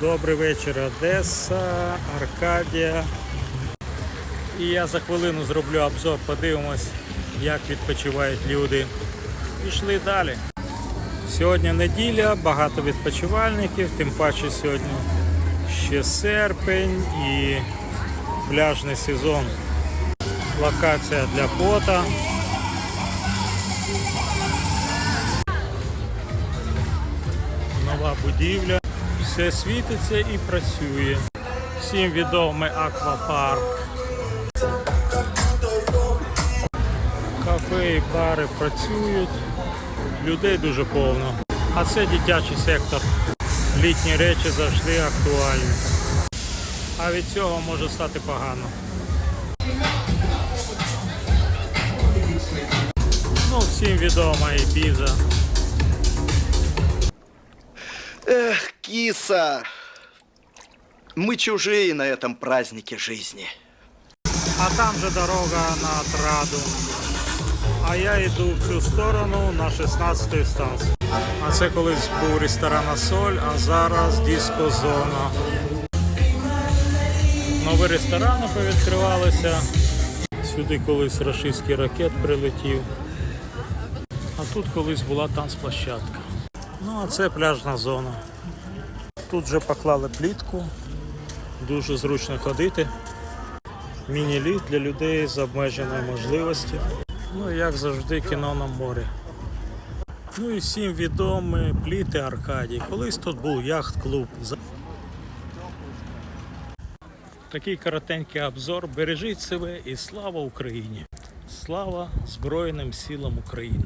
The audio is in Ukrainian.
Добрий вечір, Одеса, Аркадія. І я за хвилину зроблю обзор, подивимось, як відпочивають люди. Пішли далі. Сьогодні неділя, багато відпочивальників, тим паче сьогодні ще серпень і пляжний сезон. Локація для фото. Нова будівля. Все світиться і працює. Всім відомий аквапарк. Кафе і бари працюють. Людей дуже повно. А це дитячий сектор. Літні речі завжди актуальні. А від цього може стати погано. Ну, всім відома і біза. Эх, киса, мы чужие на этом празднике жизни. А там же дорога на Отраду. А я йду в цю сторону на 16 станцію. А це колись був ресторан Асоль, а зараз диско-зона. Нові ресторани повідкривалися. Сюди колись рашистський ракет прилетів. А тут колись була танцплощадка. Ну, а це пляжна зона. Тут вже поклали плітку. Дуже зручно ходити. Міні-літ для людей з обмеженою можливості. Ну, і, як завжди, кіно на морі. Ну і всім відомі пліти Аркадій. Колись тут був яхт-клуб. Такий коротенький обзор. Бережіть себе і слава Україні! Слава Збройним силам України!